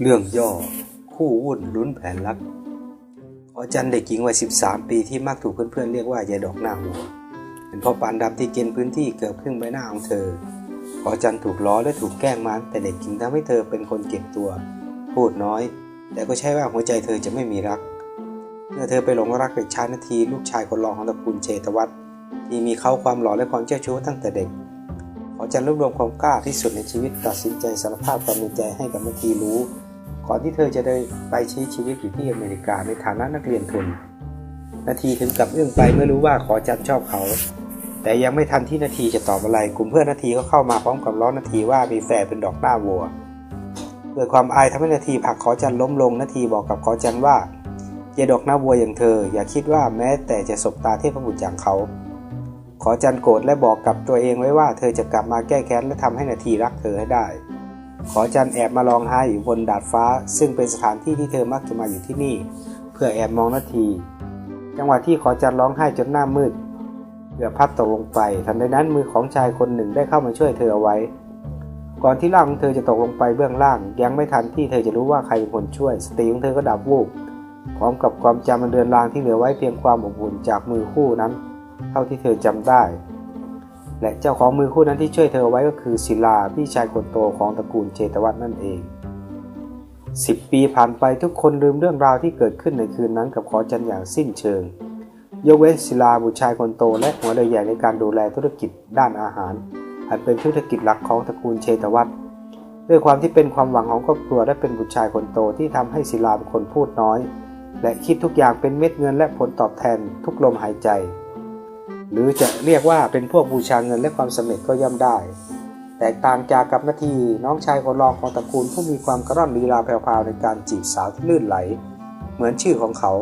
เรื่องย่อ คู่วุ่นลุ้นแผนลับขอจันเด็กหญิงวัย13 ปีที่มักถูกเพื่อนๆเรียกว่ายายดอกหน้าหัวเป็นเพ่อปานดำที่กินพื้นที่เกือบครึ่งใบหน้าของเธอ ขอจันถูกล้อและถูกแกล้งมาแต่เด็กหญิงทำให้เธอเป็นคนเก็บตัว พูดน้อย แต่ก็ใช่ว่าหัวใจเธอจะไม่มีรัก เมื่อเธอไปหลงรักเด็กชายนาทีลูกชายคนรองของตระกูลเชตวัฒน์ที่มีเขาความหล่อและความเจ้าชู้ตั้งแต่เด็ก ขอจันรวบรวมความกล้าที่สุดในชีวิตตัดสินใจสารภาพความในใจให้กับนาทีรู้ ก่อนที่เธอจะได้ไปใช้ชีวิตอยู่ที่อเมริกาในฐานะนักเรียนทุน นาทีถึงกับอึ้งไปเมื่อรู้ว่าขอจันชอบเขา แต่ยังไม่ทันที่นาทีจะตอบอะไรกลุ่มเพื่อนนาทีก็เข้ามาพร้อมกับล้อนาทีว่ามีแฟนเป็นดอกหน้าวัวด้วยความอายทำให้นาทีผลักขอจันล้มลงนาทีบอกกับขอจันว่าอย่าดอกหน้าวัวอย่างเธอ อย่าคิดว่าแม้แต่จะสบตาเทพบุตรอย่างเขา ขอจันโกรธและบอกกับตัวเองไว้ว่าเธอจะกลับมาแก้แค้นและทำให้นาทีรักเธอให้ได้ ขอจันแอบมาร้องไห้อยู่บนดาดฟ้า ซึ่งเป็นสถานที่ที่เธอมักจะมาอยู่ที่นี่ เพื่อแอบมองนาที จังหวะที่ขอจันร้องไห้จนหน้ามืดเกือบพัดตกลงไปทันใดนั้นมือของชายคนหนึ่งได้เข้ามาช่วยเธอเอาไว้ ก่อนที่ร่างของเธอจะตกลงไปเบื้องล่าง ยังไม่ทันที่เธอจะรู้ว่าใครเป็นคนช่วย สติของเธอก็ดับวูบพร้อมกับความจำมันเดือนรางที่เหลือไว้เพียงความอบอุ่นจากมือคู่นั้น เท่าที่เธอจำได้ และเจ้าของมือคู่นั้นที่ช่วยเธอไว้ก็คือศิลาพี่ชายคนโตของตระกูลเชตวัฒนั่นเองสิบปีผ่านไปทุกคนลืมเรื่องราวที่เกิดขึ้นในคืนนั้นกับขอจันอย่างสิ้นเชิง ยกเว้นศิลาบุตรชายคนโตและหัวเรือใหญ่ในการดูแลธุรกิจด้านอาหารอันเป็นธุรกิจหลักของตระกูลเชตวัฒด้วยความที่เป็นความหวังของครอบครัวและเป็นบุตรชายคนโตที่ทำให้ศิลาเป็นคนพูดน้อย และคิดทุกอย่างเป็นเม็ดเงินและผลตอบแทนทุกลมหายใจ หรือจะเรียกว่าเป็นพวกบูชาเงินและความสำเร็จก็ย่อมได้ แตกต่างจากกับนาทีน้องชายคนรองของตระกูลผู้มีความกระร่อนลีลาแผ่วๆในการจีบสาวที่ลื่นไหล เหมือนชื่อของเขา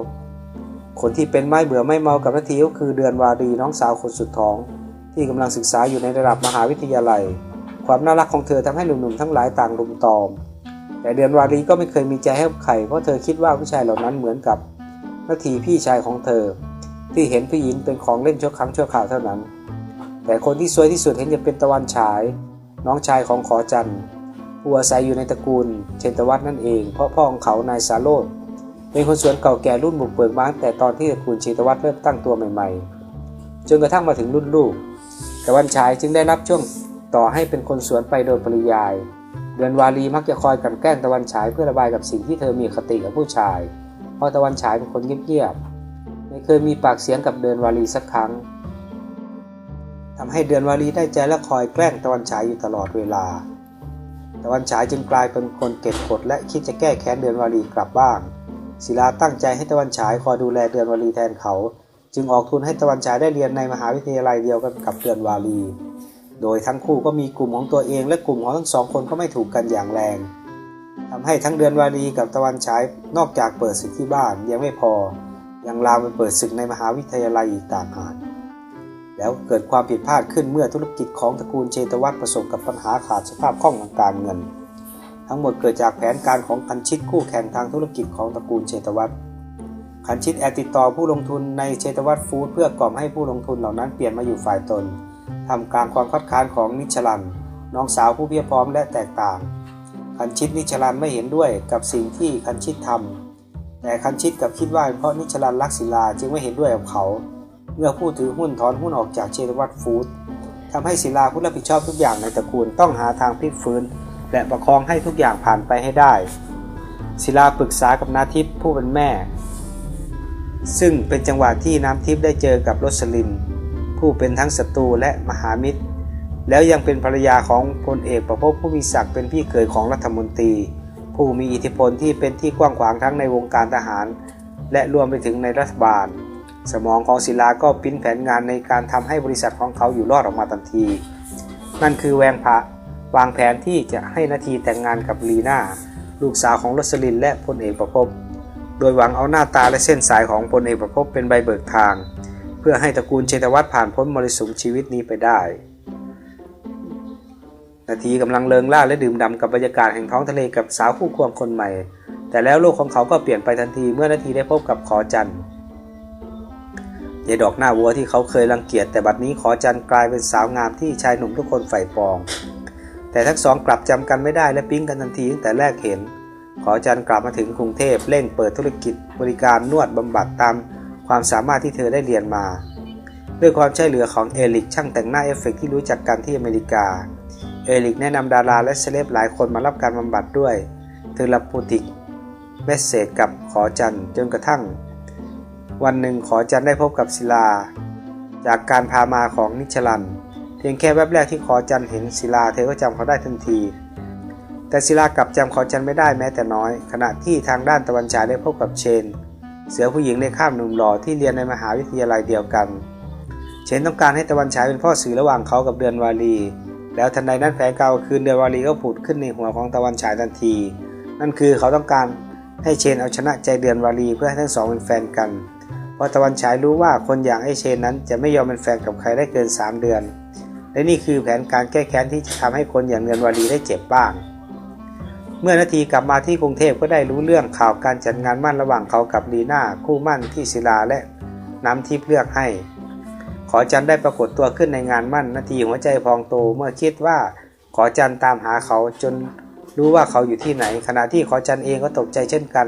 คนที่เป็นไม่เบื่อไม่เมากับนาทีก็คือเดือนวารีน้องสาวคนสุดท้อง ที่กำลังศึกษาอยู่ในระดับมหาวิทยาลัย ความน่ารักของเธอทำให้หนุ่มๆทั้งหลายต่างรุมตอม แต่เดือนวารีก็ไม่เคยมีใจให้ใครเพราะเธอคิดว่าผู้ชายเหล่านั้นเหมือนกับนาทีพี่ชายของเธอ ที่เห็นผู้หญิงเป็นของเล่นชั่วครั้งชั่วคราวเท่านั้น แต่คนที่สวยที่สุดเห็นจะเป็นตะวันฉาย น้องชายของขอจันผู้อาศัยอยู่ในตระกูลเชนตวัฒน์นั่นเอง เพราะพ่อของเขานายสาโรธเป็นคนสวนเก่าแก่รุ่นบุกเบิกมาตั้งแต่ตอนที่ตระกูลเชนตวัฒน์เริ่มตั้งตัวใหม่ๆ จนกระทั่งมาถึงรุ่นลูก ตะวันฉายจึงได้รับช่วงต่อให้เป็นคนสวนไปโดยปริยาย เดือนวารีมักจะคอยกันแกล้งตะวันฉายเพื่อระบายกับสิ่งที่เธอมีคติกับผู้ชาย เพราะตะวันฉายเป็นคนเงียบๆ ไม่เคยมีปากเสียงกับเดือนวารีสักครั้งทำให้เดือนวารีได้ใจและคอยแกล้งตะวันฉายอยู่ตลอดเวลา ตะวันฉายจึงกลายเป็นคนเก็บกดและคิดจะแก้แค้นเดือนวารีกลับบ้างศิลาตั้งใจให้ตะวันฉายคอยดูแลเดือนวารีแทนเขา จึงออกทุนให้ตะวันฉายได้เรียนในมหาวิทยาลัยเดียวกันกับเดือนวารี โดยทั้งคู่ก็มีกลุ่มของตัวเองและกลุ่มของทั้งสองคนก็ไม่ถูกกันอย่างแรงทำให้ทั้งเดือนวารีกับตะวันฉายนอกจากเปิดศึกที่บ้านยังไม่พอ ยังลามไปเปิดศึกในมหาวิทยาลัยอีกต่างหากแล้วเกิดความผิดพลาดขึ้นเมื่อธุรกิจของตระกูลเชตวัฒน์ประสบกับปัญหาขาดสภาพคล่องทางการเงิน ทั้งหมดเกิดจากแผนการของคันชิตคู่แข่งทางธุรกิจของตระกูลเชตวัฒน์คันชิตแอบติดต่อผู้ลงทุนในเชตวัฒน์ฟู้ดเพื่อกล่อมให้ผู้ลงทุนเหล่านั้นเปลี่ยนมาอยู่ฝ่ายตนทำกางความคัดค้านของนิชลัน น้องสาวผู้เพียรพร้อมและแตกต่าง คันชิตนิชลันไม่เห็นด้วยกับสิ่งที่คันชิตทำ แต่คันชิตกับคิดว่าเพราะนิชลันรักศิลาจึงไม่เห็นด้วยกับเขา เมื่อผู้ถือหุ้นถอนหุ้นออกจากเชตวัฒน์ฟู้ดทำให้ศิลาผู้รับผิดชอบทุกอย่างในตระกูลต้องหาทางพลิกฟื้น และประคองให้ทุกอย่างผ่านไปให้ได้ ศิลาปรึกษากับนาทิพย์ผู้เป็นแม่ ซึ่งเป็นจังหวะที่น้ำทิพย์ได้เจอกับรสลิน ผู้เป็นทั้งศัตรูและมหามิตร แล้วยังเป็นภรรยาของพลเอกประพจน์ผู้มีศักดิ์เป็นพี่เขยของรัฐมนตรี ผู้มีอิทธิพลที่เป็นที่กว้างขวางทั้งในวงการทหาร และรวมไปถึงในรัฐบาล สมองของศิลาก็ปิ้นแผนงานในการทำให้บริษัทของเขาอยู่รอดออกมาทันที นั่นคือแวงพระวางแผนที่จะให้นาทีแต่งงานกับลีน่าลูกสาวของรสลินและพลเอกประพจน์โดยหวังเอาหน้าตาและเส้นสายของพลเอกประพจน์เป็นใบเบิกทาง เพื่อให้ตระกูลเชตวัฒน์ผ่านพ้นมรสุมชีวิตนี้ไปได้ นาทีกำลังเลิงล่าและดื่มด่ำกับบรรยากาศแห่งท้องทะเลกับสาวคู่ควงคนใหม่ แต่แล้วโลกของเขาก็เปลี่ยนไปทันทีเมื่อนาทีได้พบกับขอจันยายดอกหน้าวัวที่เขาเคยรังเกียจแต่บัดนี้ขอจันกลายเป็นสาวงามที่ชายหนุ่มทุกคนใฝ่ปอง แต่แต่ทั้งสองกลับจำกันไม่ได้และปิ๊งกันทันทีตั้งแต่แรกเห็น ขอจันกลับมาถึงกรุงเทพเร่งเปิดธุรกิจบริการนวดบำบัดตามความสามารถที่เธอได้เรียนมา ด้วยความช่วยเหลือของเอลิกช่างแต่งหน้าเอฟเฟกต์ที่รู้จักกันที่อเมริกา เอลิกแนะนำดาราและเซเลบหลายคนมารับการบำบัดด้วยเธอรับปูติกเมสเซจกับขอจันจนกระทั่ง วันหนึ่งขอจันได้พบกับศิลา จากการพามาของนิชลัน เพียงแค่แวบแรกที่ขอจันเห็นศิลาเธอก็จำเขาได้ทันที แต่ศิลากลับจำขอจันไม่ได้แม้แต่น้อย ขณะที่ทางด้านตะวันฉายได้พบกับเชน เสือผู้หญิงในข้ามหนุ่มหล่อที่เรียนในมหาวิทยาลัยเดียวกัน เชนต้องการให้ตะวันฉายเป็นพ่อสื่อระหว่างเขากับเดือนวาลี แล้วทันใดนั้นแผนเก่าคืนเดือนวาลีก็ผุดขึ้นในหัวของตะวันฉายทันที นั่นคือเขาต้องการให้เชนเอาชนะใจเดือนวาลีเพื่อให้ทั้งสองเป็นแฟนกัน เพราะตะวันฉายรู้ว่าคนอย่างไอเชนนั้นจะไม่ยอมเป็นแฟนกับใครได้เกิน 3 เดือน และนี่คือแผนการแก้แค้นที่จะทำให้คนอย่างเดือนวาลีได้เจ็บบ้าง เมื่อนาทีกลับมาที่กรุงเทพก็ได้รู้เรื่องข่าวการจัดงานมั่นระหว่างเขากับลีน่าคู่มั่นที่ศิลาและน้ำทิพย์เลือกให้ ขอจันได้ปรากฏตัวขึ้นในงานมั่นนาทีหัวใจพองโตเมื่อคิดว่าขอจันตามหาเขาจนรู้ว่าเขาอยู่ที่ไหน ขณะที่ขอจันเองก็ตกใจเช่นกัน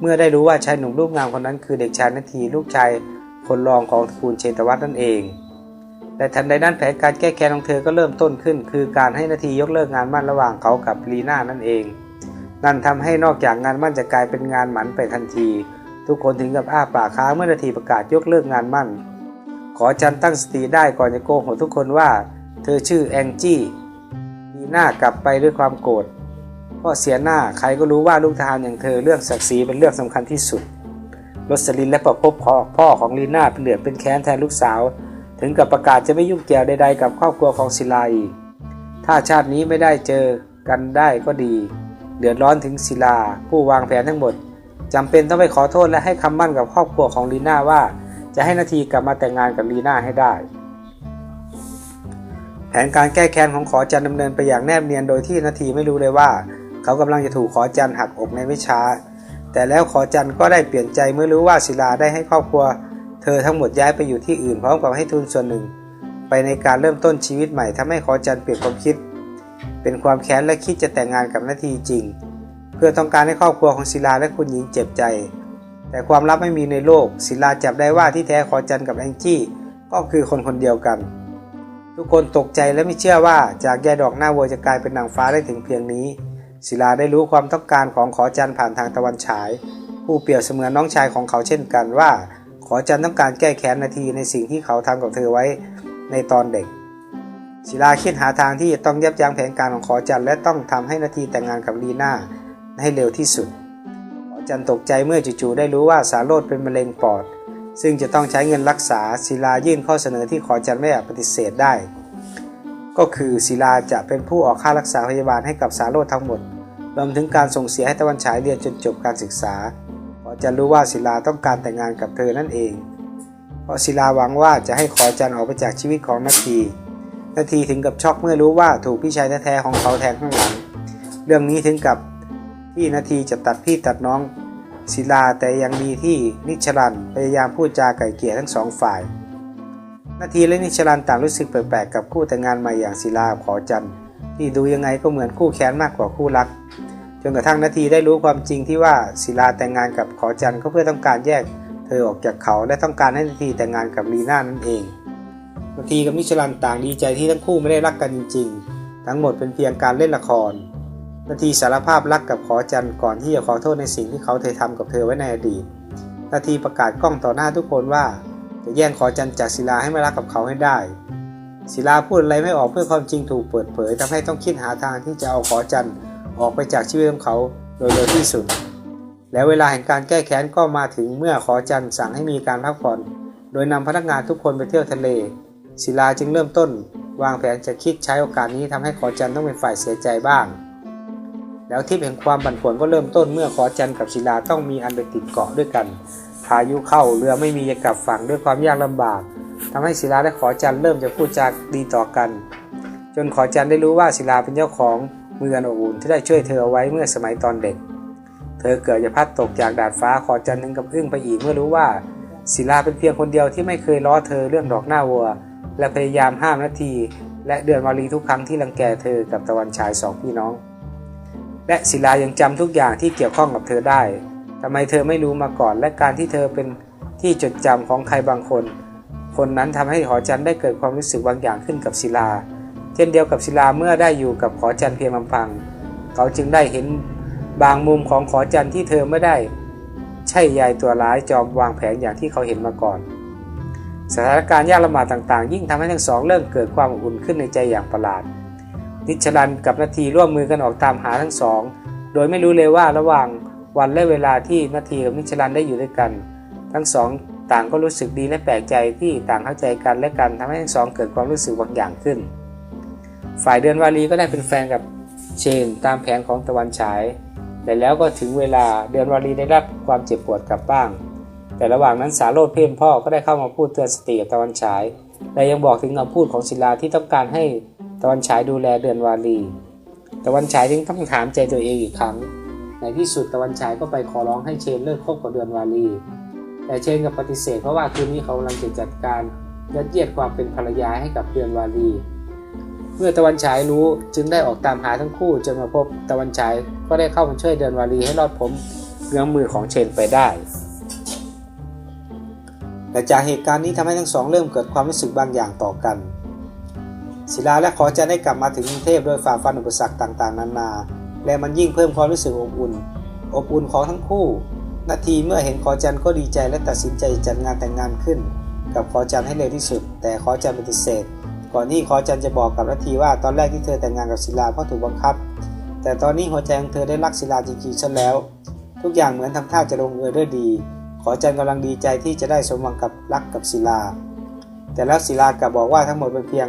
เมื่อได้รู้ว่าชายหนุ่มรูปงามคนนั้นคือเด็กชายนาทีลูกชายคนรองของตระกูลเชนตวัฒน์นั่นเองแต่ทันใดนั้นแผนการแก้แค้นของเธอก็เริ่มต้นขึ้น คือการให้นาทียกเลิกงานมั่นระหว่างเขากับลีน่านั่นเอง นั่นทำให้นอกจากงานมั่นจะกลายเป็นงานหมันไปทันที ทุกคนถึงกับอ้าปากค้างเมื่อนาทีประกาศยกเลิกงานมั่น ขอจันตั้งสติได้ก่อนจะโกหกทุกคนว่า เธอชื่อแองจี้ลีหน่ากลับไปด้วยความโกรธพราะเสียหน้าใครก็รู้ว่าลูกทหารอย่างเธอเรื่องศักดิ์ศรีเป็นเรื่องสำคัญที่สุดรสลินและประพบพ่อของลีน่าเป็นเหลือเป็นแค้นแทนลูกสาว ถึงกับประกาศจะไม่ยุ่งเกี่ยวใดๆกับครอบครัวของศิลาอีกถ้าชาตินี้ไม่ได้เจอกันได้ก็ดี เดือดร้อนถึงศิลา ผู้วางแผนทั้งหมดจำเป็นต้องไปขอโทษและให้คำมั่นกับครอบครัวของลีน่าว่า จะให้นาทีกลับมาแต่งงานกับลีน่าให้ได้ แผนการแก้แค้นของขอจันดำเนินไปอย่างแนบเนียนโดยที่นาทีไม่รู้เลยว่า เขากำลังจะถูกขอจันหักอกในไม่ช้า แต่แล้วขอจันก็ได้เปลี่ยนใจเมื่อรู้ว่าศิลาได้ให้ครอบครัว เธอทั้งหมดย้ายไปอยู่ที่อื่นพร้อมกับให้ทุนส่วนหนึ่ง ไปในการเริ่มต้นชีวิตใหม่ทำให้ขอจันเปลี่ยนความคิด เป็นความแค้นและคิดจะแต่งงานกับนาทีจริง เพื่อต้องการให้ครอบครัวของศิลาและคุณหญิงเจ็บใจ แต่ความลับไม่มีในโลก ศิลาจับได้ว่าที่แท้ขอจันกับแองจี้ก็คือคนคนเดียวกัน ทุกคนตกใจและไม่เชื่อว่าจากแย่ดอกหน้าวัวจะกลายเป็นนางฟ้าได้ถึงเพียงนี้ ศิลาได้รู้ความต้องการของขอจันผ่านทางตะวันฉาย ผู้เปรียบเสมือนน้องชายของเขาเช่นกันว่า ขอจันต้องการแก้แค้นนาทีในสิ่งที่เขาทำกับเธอไว้ในตอนเด็ก ศิลาคิดหาทางที่จะต้องยับยั้งแผนการของขอจันและต้องทำให้นาทีแต่งงานกับลีน่าให้เร็วที่สุด จันตกใจเมื่อจู่ๆได้รู้ว่าสารโรดเป็นมะเร็งปอด ซึ่งจะต้องใช้เงินรักษาศิลายื่นข้อเสนอที่ขอจันไม่อาจปฏิเสธได้ ก็คือศิลาจะเป็นผู้ออกค่ารักษาพยาบาลให้กับสารโรดทั้งหมด รวมถึงการส่งเสียให้ตะวันฉายเรียนจนจบการศึกษาขอจันรู้ว่าศิลาต้องการแต่งงานกับเธอนั่นเอง เพราะศิลาหวังว่าจะให้ขอจันออกไปจากชีวิตของนาทีนาทีถึงกับช็อกเมื่อรู้ว่าถูกพี่ชายแท้ๆของเขาแทงข้างหลัง เรื่องนี้ถึงกับ ที่นาทีจะตัดพี่ตัดน้องศิลาแต่ยังดีที่นิชลันพยายามพูดจาไก่เกลี่ยทั้งสองฝ่าย นาทีและนิชลันต่างรู้สึกแปลกๆกับคู่แต่งงานใหม่อย่างศิลาขอจันที่ดูยังไงก็เหมือนคู่แค้นมากกว่าคู่รัก จนกระทั่งนาทีได้รู้ความจริงที่ว่าศิลาแต่งงานกับขอจันก็เพื่อต้องการแยก เธอออกจากเขาและต้องการให้นาทีแต่งงานกับลีน่านั่นเอง นาทีกับนิชลันต่างดีใจที่ทั้งคู่ไม่ได้รักกันจริง ๆ ทั้งหมดเป็นเพียงการเล่นละคร นาทีสารภาพรักกับขอจันก่อนที่จะขอโทษในสิ่งที่เขาเคยทำกับเธอไว้ในอดีต นาทีประกาศกล้องต่อหน้าทุกคนว่า จะแย่งขอจันจากศิลาให้มารักกับเขาให้ได้ ศิลาพูดอะไรไม่ออกเพื่อความจริงถูกเปิดเผยทำให้ต้องคิดหาทางที่จะเอาขอจันออกไปจากชีวิตของเขาโดยเร็วที่สุด แล้วเวลาแห่งการแก้แค้นก็มาถึงเมื่อขอจันสั่งให้มีการพักผ่อน โดยนำพนักงานทุกคนไปเที่ยวทะเล ศิลาจึงเริ่มต้น วางแผนจะคิดใช้โอกาสนี้ทำให้ขอจันต้องเป็นฝ่ายเสียใจบ้าง แล้วทิพย์แห่งความบั่นป่วนก็เริ่มต้นเมื่อขอจันกับศิลาต้องมีอันไปติดเกาะด้วยกัน พายุเข้าเรือไม่มีจะกลับฝั่งด้วยความยากลำบากทำให้ศิลาและขอจันเริ่มจะพูดจาดีต่อกัน จนขอจันได้รู้ว่าศิลาเป็นเจ้าของมืออันอบอุ่นที่ได้ช่วยเธอเอาไว้เมื่อสมัยตอนเด็ก เธอเกิดจะพัดตกจากดาดฟ้าขอจันถึงกับอึ้งไปอีกเมื่อรู้ว่าศิลาเป็นเพียงคนเดียวที่ไม่เคยล้อเธอเรื่องดอกหน้าวัว และพยายามห้ามนาที และเดือนวารีทุกครั้งที่รังแกเธอกับตะวันฉายสองพี่น้อง และศิลายังจำทุกอย่างที่เกี่ยวข้องกับเธอได้ทำไมเธอไม่รู้มาก่อน และการที่เธอเป็นที่จดจำของใครบางคน คนนั้นทำให้หอจันได้เกิดความรู้สึกบางอย่างขึ้นกับศิลา เช่นเดียวกับศิลาเมื่อได้อยู่กับขอจันเพียงลำพัง เขาจึงได้เห็นบางมุมของขอจันที่เธอไม่ได้ ใช่ยายตัวร้ายจอมวางแผนอย่างที่เขาเห็นมาก่อนสถานการณ์ยากลำบากต่างๆ ยิ่งทำให้ทั้งสองเริ่มเกิดความอบอุ่นขึ้นในใจอย่างประหลาด นิชลันกับนาทีร่วมมือกันออกตามหาทั้งสอง โดยไม่รู้เลยว่าระหว่างวันและเวลาที่นาทีกับนิชลันได้อยู่ด้วยกัน ทั้งสองต่างก็รู้สึกดีและแปลกใจที่ต่างเข้าใจกันและกันทำให้ทั้งสองเกิดความรู้สึกบางอย่างขึ้น ฝ่ายเดือนวารีก็ได้เป็นแฟนกับเชนตามแผนของตะวันฉาย แต่แล้วก็ถึงเวลาเดือนวารีได้รับความเจ็บปวดกลับบ้าง แต่ระหว่างนั้นสาโรธเพ่มพ่อก็ได้เข้ามาพูดเตือนสติกับตะวันฉาย และยังบอกถึงคำพูดของศิลาที่ต้องการให้ ตะวันฉายดูแลเดือนวารีตะวันฉายจึงต้องถามใจตัวเองอีกครั้ง ในที่สุดตะวันฉายก็ไปขอร้องให้เชนเลิกคบกับเดือนวารีแต่เชนก็ปฏิเสธเพราะว่าคืนนี้เขากำลังจะจัดการยัดเยียดความเป็นภรรยาให้กับเดือนวารีเมื่อตะวันฉายรู้จึงได้ออกตามหาทั้งคู่จนมาพบตะวันฉายก็ได้เข้ามาช่วยเดือนวารีให้รอดพ้นเงื้อมมือของเชนไปได้แต่จากเหตุการณ์นี้ทำให้ทั้งสองเริ่มเกิดความรู้สึกบางอย่างต่อกัน ศิลาและขอจะได้กลับมาถึงกรุงเทพโดยฝ่าฟันอุปสรรคต่างๆ นานา และมันยิ่งเพิ่มความรู้สึกอบอุ่น อบอุ่นของทั้งคู่ นาทีเมื่อเห็นขอจันก็ดีใจและตัดสินใจจัดงานแต่งงานขึ้น กับขอจันให้เร็วที่สุด แต่ขอจันปฏิเสธ ก่อนที่ขอจันจะบอกกับนาทีว่าตอนแรกที่เธอแต่งงานกับศิลาเพราะถูกบังคับ แต่ตอนนี้หัวใจของเธอได้รักศิลาจริงๆซะแล้ว ทุกอย่างเหมือนทำท่าจะลงเอยด้วยดี ขอจันกำลังดีใจที่จะได้สมหวังกับรักกับศิลา แต่แล้วศิลากลับบอกว่าทั้งหมดเป็นเพียง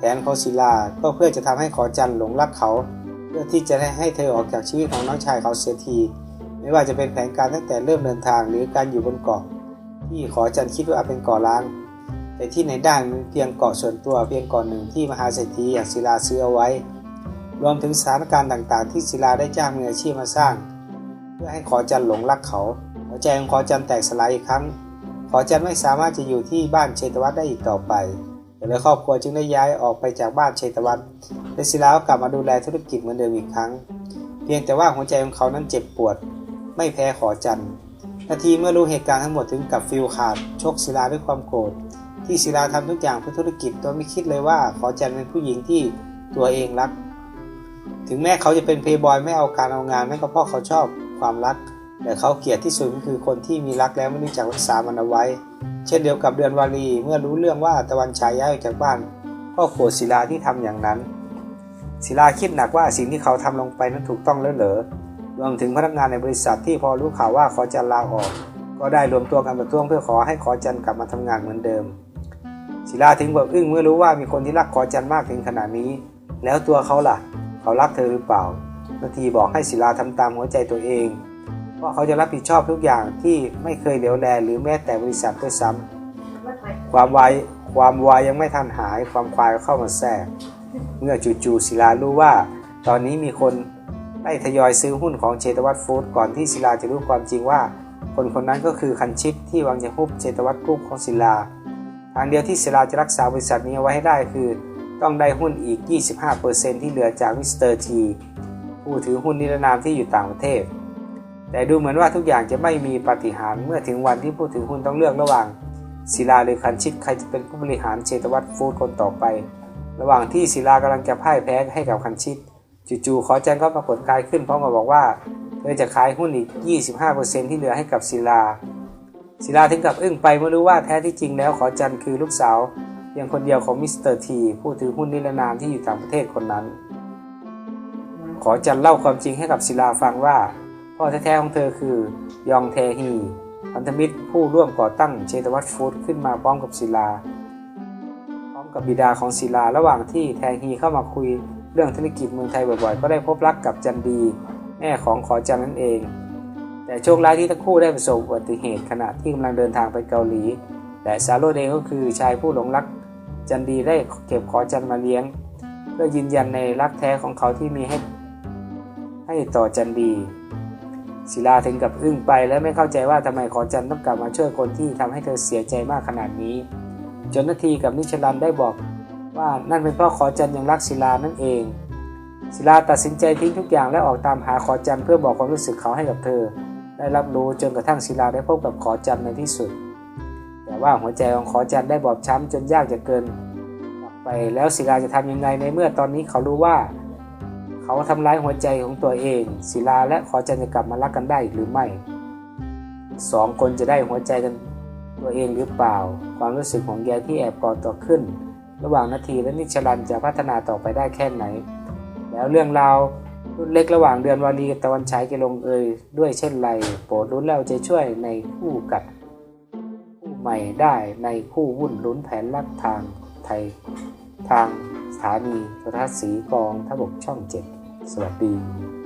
แผนของศิลาก็เพื่อจะทำให้ขอจันหลงรักเขา เพื่อที่จะได้ให้เธอออกจากชีวิตของน้องชายเขาเสียที ไม่ว่าจะเป็นแผนการตั้งแต่เริ่มเดินทางหรือการอยู่บนเกาะที่ขอจันคิดว่าเป็นเกาะล้าง แต่ที่ในด้านเพียงเกาะส่วนตัวเพียงเกาะหนึ่งที่มหาเศรษฐีอย่างศิลาซื้อเอาไว้ รวมถึงสถานการณ์ต่างๆ ที่ศิลาได้จ้างมืออาชีพมาสร้าง เพื่อให้ขอจันหลงรักเขาหัวใจของขอจันแตกสลายอีกครั้ง ขอจันไม่สามารถจะอยู่ที่บ้านเชตวัฒน์ได้อีกต่อไป แต่เลยครอบครัวจึงได้ย้ายออกไปจากบ้านเชตวันและศิลาก็กลับมาดูแลธุรกิจเหมือนเดิมอีกครั้ง เพียงแต่ว่าหัวใจของเขานั้นเจ็บปวด ไม่แพ้ขอจันนาทีเมื่อรู้เหตุการณ์ทั้งหมดถึงกับฟิลขาดชกศิลาด้วยความโกรธที่ศิลาทำทุกอย่างเพื่อธุรกิจโดยไม่คิดเลยว่าขอจันเป็นผู้หญิงที่ตัวเองรัก ถึงแม้เขาจะเป็นเพย์บอยไม่เอาการเอางานนั่นก็เพราะเขาชอบความรักแต่เขาเกลียดที่สุดก็คือคนที่มีรักแล้วไม่รู้จักรักษามันเอาไว้ เช่นเดียวกับเดือนวารีเมื่อรู้เรื่องว่าตะวันฉายย้ายออกจากบ้าน ก็โกรธศิลาที่ทำอย่างนั้น ศิลาคิดหนักว่าสิ่งที่เขาทำลงไปนั้นถูกต้องแล้วเหรอรวมถึงพนักงานในบริษัทที่พอรู้ข่าวว่าขอจันลาออก ก็ได้รวมตัวกันประท้วงเพื่อขอให้ขอจันกลับมาทำงานเหมือนเดิม ศิลาถึงกับอึ้งเมื่อรู้ว่ามีคนที่รักขอจันมากถึงขนาดนี้ แล้วตัวเขาล่ะ เขารักเธอหรือเปล่านาทีบอกให้ศิลาทำตามหัวใจตัวเอง เพราะเขาจะรับผิดชอบทุกอย่างที่ไม่เคยเหลียวแลหรือแม้แต่บริษัทด้วยซ้ำความวายความวายยังไม่ทันหาย ความควายก็เข้ามาแทรก เมื่อจู่ๆศิลารู้ว่า ตอนนี้มีคนได้ทยอยซื้อหุ้นของเชตวัตฟู้ดก่อนที่ศิลาจะรู้ความจริงว่า คนคนนั้นก็คือคันชิตที่วางจะฮุบเชตวัตกรุ๊ปของศิลาทางเดียวที่ศิลาจะรักษาบริษัทนี้ไว้ให้ได้คือ ต้องได้หุ้นอีก 25%ที่เหลือจากมิสเตอร์ทีผู้ถือหุ้นนิรนามที่อยู่ต่างประเทศ แต่ดูเหมือนว่าทุกอย่างจะไม่มีปฏิหารเมื่อถึงวันที่ผู้ถือหุ้นต้องเลือกระหว่างศิลาหรือคันชิตใครจะเป็นผู้บริหารเชตวัตฟู้ดคนต่อไป ระหว่างที่ศิลากำลังจะพ่ายแพ้ให้กับคันชิตจู่ๆขอจันก็ปรากฏกายขึ้นพร้อมกับบอกว่าเธอจะขายหุ้นอีก 25%ที่เหลือให้กับศิลา ศิลาถึงกับอึ้งไปเมื่อรู้ว่าแท้ที่จริงแล้วขอจันคือลูกสาวเพียงคนเดียวของมิสเตอร์ทีผู้ถือหุ้นนิรนามที่อยู่ต่างประเทศคนนั้น ขอจันเล่าความจริงให้กับศิลาฟังว่า พ่อแท้ๆของเธอคือยองเทฮีพันธมิตรผู้ร่วมก่อตั้งเชตวัตฟูดขึ้นมาพร้อมกับศิลา พร้อมกับบิดาของศิลาระหว่างที่แทฮีเข้ามาคุยเรื่องธุรกิจเมืองไทยบ่อยๆ ก็ได้พบรักกับจันดี แม่ของขอจันนั่นเอง แต่โชคร้ายที่ทั้งคู่ได้ประสบอุบัติเหตุขณะที่กำลังเดินทางไปเกาหลีแต่ซาโรเดงก็คือชายผู้หลงรักจันดีได้เก็บขอจันมาเลี้ยง เพื่อยืนยันในรักแท้ของเขาที่มีให้ให้ต่อจันดี ศิลาถึงกับอึ้งไปและไม่เข้าใจว่าทำไมขอจันต้องกลับมาช่วยคนที่ทำให้เธอเสียใจมากขนาดนี้ จนนาทีกับนิชลันได้บอกว่านั่นเป็นเพราะขอจันยังรักศิลานั่นเอง ศิลาตัดสินใจทิ้งทุกอย่างและออกตามหาขอจันเพื่อบอกความรู้สึกเขาให้กับเธอ ได้รับรู้จนกระทั่งศิลาได้พบกับขอจันในที่สุด แต่ว่าหัวใจของขอจันได้บอบช้ำจนยากจะเกินไปแล้วศิลาจะทำยังไงในเมื่อตอนนี้เขารู้ว่า เขาทำร้ายหัวใจของตัวเอง ศิลาและขอจันจะกลับมารักกันได้หรือไม่สองคนจะได้หัวใจกันตัวเองหรือเปล่า ความรู้สึกของแยที่แอบก่อต่อขึ้น ระหว่างนาทีและนิชลันจะพัฒนาต่อไปได้แค่ไหน แล้วเรื่องราวรุ่นเล็กระหว่างเดือนวารีกับตะวันฉายจะลงเอยด้วยเช่นไร โปรดลุ้นแล้วใจช่วยในคู่กัดคู่ใหม่ได้ในคู่วุ่นลุ้นแผนลักทางไทยทาง ถานีโทรทัศน์สีกองทบกช่องเจ็ดสวัสดี